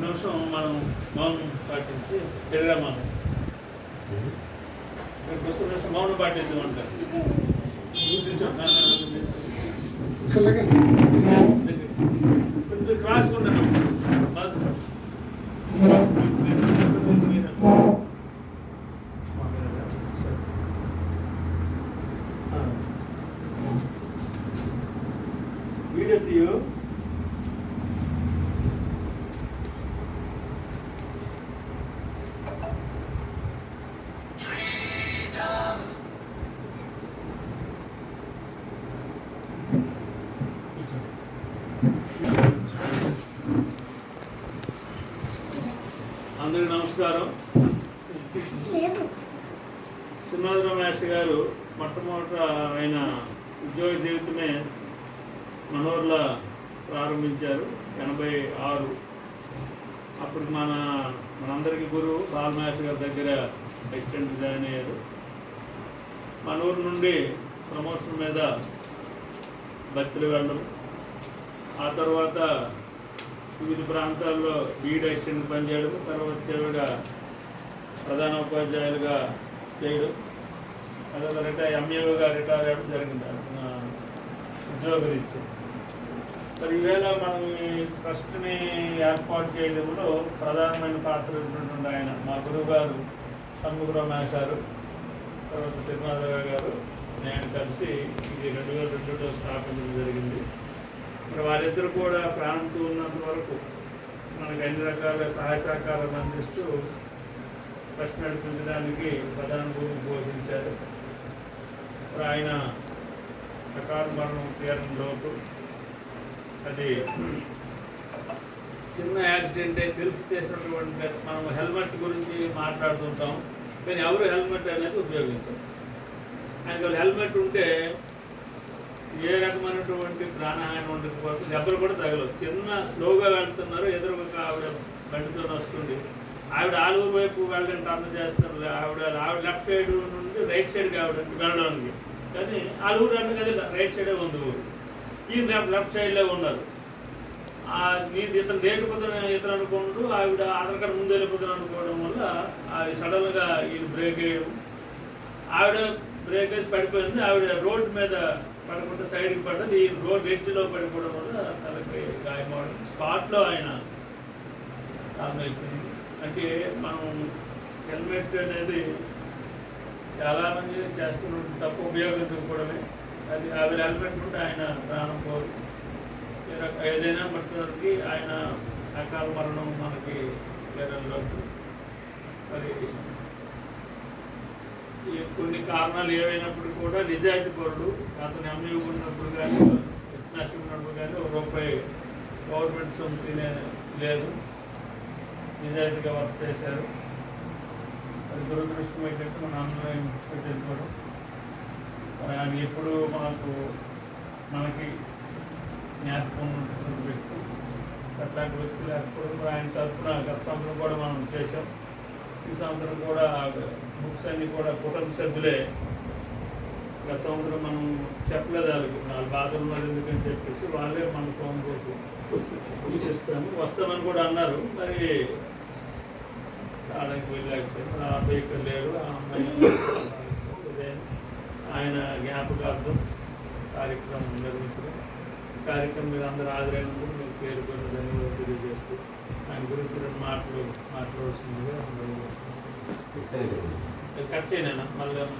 నిమిషం మనం మౌనం పాటించి వెళ్ళామా వస్తున్న నిమిషం మౌనం పాటిద్దామంటారు అంటారు ఆ, ఆ, కొంచెం క్రాస్ ఉండను వీడియో తీయు అందరికీ నమస్కారం. చిన్నాద్ర మాస్టర్ గారు మొట్టమొదట ఆయన ఉద్యోగ జీవితమే మనోర్లో ప్రారంభించారు ఎనభై ఆరు. అప్పుడు మన మనందరికీ గురువు బాలమహేష్ గారి దగ్గర అసిస్టెంట్ జాయిన్ అయ్యారు. మన ఊరు నుండి ప్రమోషన్ మీద భక్తులు వెళ్ళడం. ఆ తర్వాత వివిధ ప్రాంతాల్లో బీడ్ అసిస్టెంట్ పనిచేయడం తర్వాత చివరిగా ప్రధాన ఉపాధ్యాయులుగా చేయడం అదే రిటైర్ ఎంఏఓగా రిటైర్ అవ్వడం జరిగింది. ఉద్యోగరీత్యా మరి ఈవేళ మనం ఈ ట్రస్ట్ని ఏర్పాటు చేయడంలో ప్రధానమైన పాత్ర ఉన్నటువంటి ఆయన మా గురువు గారు షణ్ముఖరావు గారు తర్వాత తిరుమలరావు గారు నేను కలిసి ఇది రెండు వేల రెండులో స్థాపించడం జరిగింది. మరి వారిద్దరు కూడా ప్రాణంతో ఉన్నంత వరకు మనకు అన్ని రకాల సహాయ సహకారాలు అందిస్తూ ట్రస్ట్ నడిపించడానికి ప్రధాన భూమి పోషించారు. ఆయన అకాల మరణం తీరం లోపు అది చిన్న యాక్సిడెంట్ అయి తెలిసి చేసినటువంటి మనం హెల్మెట్ గురించి మాట్లాడుతుంటాం. కానీ ఎవరు హెల్మెట్ అనేది ఉపయోగించాం ఆయన హెల్మెట్ ఉంటే ఏ రకమైనటువంటి ప్రాణహాని ఉండకపోతే దెబ్బలు కూడా తగలవు. చిన్న స్లోగా వెళ్తున్నారు ఎదురుగా ఆవిడ బండితో వస్తుంది. ఆవిడ ఆలుగు వైపు వెళ్ళడం టర్న్ చేస్తున్నారు. ఆవిడ ఆవిడ లెఫ్ట్ సైడ్ నుండి రైట్ సైడ్కి ఆవిడ వెళ్ళడానికి. కానీ ఆలుగురు రెండు కదా రైట్ సైడే ఉంది ఊరు. ఈ లెఫ్ట్ సైడ్లో ఉన్నారు. ఆ నీది ఇతను లేకపోతే ఇతను అనుకుంటూ ఆవిడ ఆధార్ కార్డు ముందు వెళ్ళిపోతాను అనుకోవడం వల్ల అది సడన్గా ఈయన బ్రేక్ వేయడం ఆవిడ బ్రేక్ వేసి పడిపోయింది. ఆవిడ రోడ్డు మీద పడకుండా సైడ్కి పడ్డది. ఈ రోడ్ ఎడ్జ్లో పడిపోవడం వల్ల తనకి గాయమవడం స్పాట్లో ఆయన అయిపోయింది. అంటే మనం హెల్మెట్ అనేది చాలా మంది చేస్తున్న తప్పు ఉపయోగించకపోవడమే. అది ఆవిడ హెల్మెట్ ఉంటే ఆయన ప్రాణం పోరు ఏదైనా పట్టుదలకి ఆయన అకాల మరణం మనకి కేరళలోకి మరి కొన్ని కారణాలు ఏవైనప్పుడు కూడా నిజాయితీ పరుడు అతను ఎంఈ ఉన్నప్పుడు కానీ ఇంటర్నేషనల్ ఉన్నప్పుడు కానీ ఒక రూపాయి గవర్నమెంట్ సొమ్ము లేదు. నిజాయితీగా వర్క్ చేశారు. అది దురదృష్టం ఏంటంటే మన అందరం ఇన్స్పెక్ట్ మరి ఆయన ఎప్పుడు మనకు మనకి జ్ఞాపకం ఉన్నటువంటి వ్యక్తి అట్లాంటి వ్యక్తి లేకపోవడం ఆయన తరఫున గత సంవత్సరం కూడా మనం చేసాం ఈ సంవత్సరం కూడా బుక్స్ అన్ని కూడా కుటుంబ సభ్యులే. గత సంవత్సరం మనం చెప్పలేదు వాళ్ళకి. వాళ్ళు బాధలు ఉన్నారు ఎందుకని చెప్పేసి వాళ్ళే మన ఫోన్ కోసం చూసిస్తాము వస్తామని కూడా అన్నారు. మరి ఆడకి వెళ్ళలేకపోతే ఆ అబ్బాయి ఇక్కడ లేడు ఆ అమ్మాయి ఆయన జ్ఞాపకార్థం కార్యక్రమం నిర్వహించడం కార్యక్రమం మీద అందరూ హాజరైనందుకు మీకు పేరు పేరు గురించి రెండు మాటలు మాట్లాడాల్సిందిగా కట్ చేయనా? మళ్ళీ